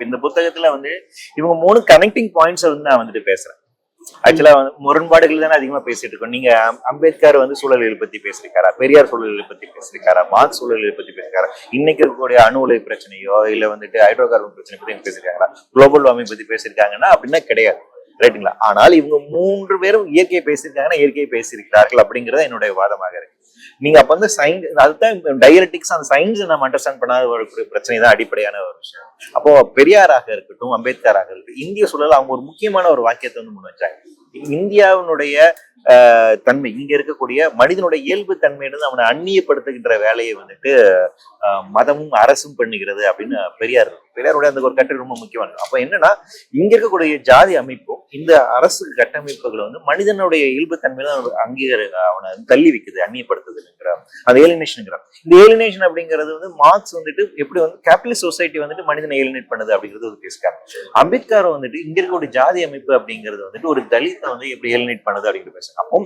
இந்த புத்தகத்துல வந்து இவங்க மூணு கனெக்டிங் பாயிண்ட்ஸ் வந்து நான் வந்துட்டு பேசுறேன். ஆக்சுவலா வந்து முரண்பாடுகள் தானே அதிகமா பேசிட்டு இருக்கோம். நீங்க அம்பேத்கர் வந்து சூழலியல் பத்தி பேசியிருக்காரா? பெரியார் சூழலியல் பத்தி பேசியிருக்காரா? மார்க் சூழலியல் பத்தி பேசியிருக்காரா? இன்னைக்கு இருக்கக்கூடிய அணு உலை பிரச்சனையோ இல்ல வந்துட்டு ஹைட்ரோ கார்பன் பிரச்சனை பத்தி பேசியிருக்காங்களா? குளோபல் வார்மிங் பத்தி பேசியிருக்காங்கன்னா அப்படின்னா கிடையாது. ரைட்டுங்களா? ஆனால் இவங்க மூன்று பேரும் இயற்கையை பேசியிருக்காங்கன்னா இயற்கையை பேசியிருக்கிறார்கள் அப்படிங்கிறது என்னுடைய வாதமாக இருக்கு. நீங்க அப்ப வந்து சயின்ஸ் அதுதான் டயலட்டிக்ஸ் அந்த சயின்ஸ் நம்ம அண்டர்ஸ்டாண்ட் பண்ணாத ஒரு பிரச்சனை தான் அடிப்படையான ஒரு விஷயம். அப்போ பெரியாராக இருக்கட்டும் அம்பேத்கராக இருக்கட்டும் இந்திய சூழல் அவங்க ஒரு முக்கியமான ஒரு வாக்கியத்தை வந்து முன் வச்சாங்க. இந்தியாவினுடைய தன்மை இங்க இருக்கக்கூடிய மனிதனுடைய இயல்பு தன்மையிலிருந்து அவனை அந்நியப்படுத்துகின்ற வேலையை வந்துட்டு மதமும் அரசும் பண்ணுகிறது அப்படின்னு பெரியார் பெரியாருடைய அந்த ஒரு கட்டுரை ரொம்ப முக்கியமானது. அப்ப என்னன்னா இங்க இருக்கக்கூடிய ஜாதி அமைப்பும் இந்த அரசு கட்டமைப்புகளை வந்து மனிதனுடைய இயல்பு தன்மையில அங்கீகார அவனை தள்ளி வைக்குது அந்நியப்படுத்துதுங்கிற அந்த ஏலினேஷனுங்கிற இந்த ஏலினேஷன் அப்படிங்கிறது வந்து மார்க்ஸ் வந்துட்டு எப்படி வந்து கேபிட்டலிஸ்ட் சொசைட்டி வந்துட்டு மனிதனை ஏலினேட் பண்ணுது அப்படிங்கிறது ஒரு பேசுகிறார் அம்பேத்கர் வந்துட்டு இங்க இருக்கக்கூடிய ஜாதி அமைப்பு அப்படிங்கிறது வந்துட்டு ஒரு தலித்தை வந்து எப்படி ஏலினேட் பண்ணுது அப்படிங்கிற பேசுறாங்க. அப்போ